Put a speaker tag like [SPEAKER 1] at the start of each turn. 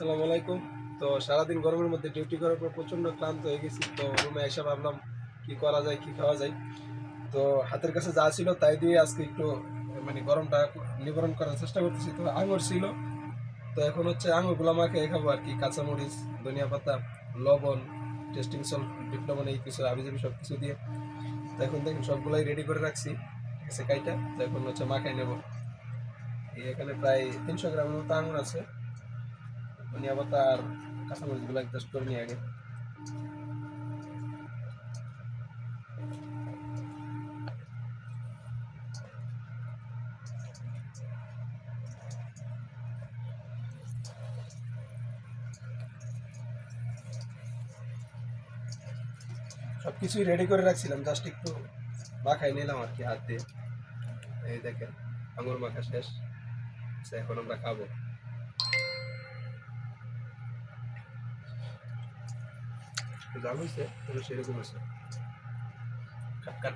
[SPEAKER 1] আসসালামু আলাইকুম। তো সারাদিন গরমের মধ্যে ডিউটি করার পর প্রচণ্ড ক্লান্ত হয়ে গেছি। তো রুমে এসে ভাবলাম কি করা যায়, কি খাওয়া যায়। তো হাতের কাছে যা ছিল তাই দিয়ে আজকে একটু মানে গরমটা নিবারণ করার চেষ্টা করতেছি। তো আঙুর ছিল। তো এখন হচ্ছে আঙুরগুলো আমাকে খাব আর কি। কাঁচামরিচ, ধনিয়া পাতা, লবণ টেস্টিং সল্ট ডিপ্লোমন এই কিছু আবিজাবি সব কিছু দিয়ে। তো এখন দেখুন সবগুলাই রেডি করে রাখছি, ঠিক আছে, কাইটা। তো এখন হচ্ছে মাখাই নেব। এখানে প্রায় তিনশো গ্রামের মতো আঙুর আছে। ধনিয়া পাতা আর কাঁচামরিচগুলো জাস্ট করে নিয়ে আগে। সব কিছুই রেডি করে রাখছিলাম জাস্ট একটু মাখাই নিলাম আর কি, হাত দিয়ে। এই দেখেন আঙুর মাখা শেষ। এখন আমরা খাব। একটু জাল হয়েছে তবে সেরকম আছে কাট কাট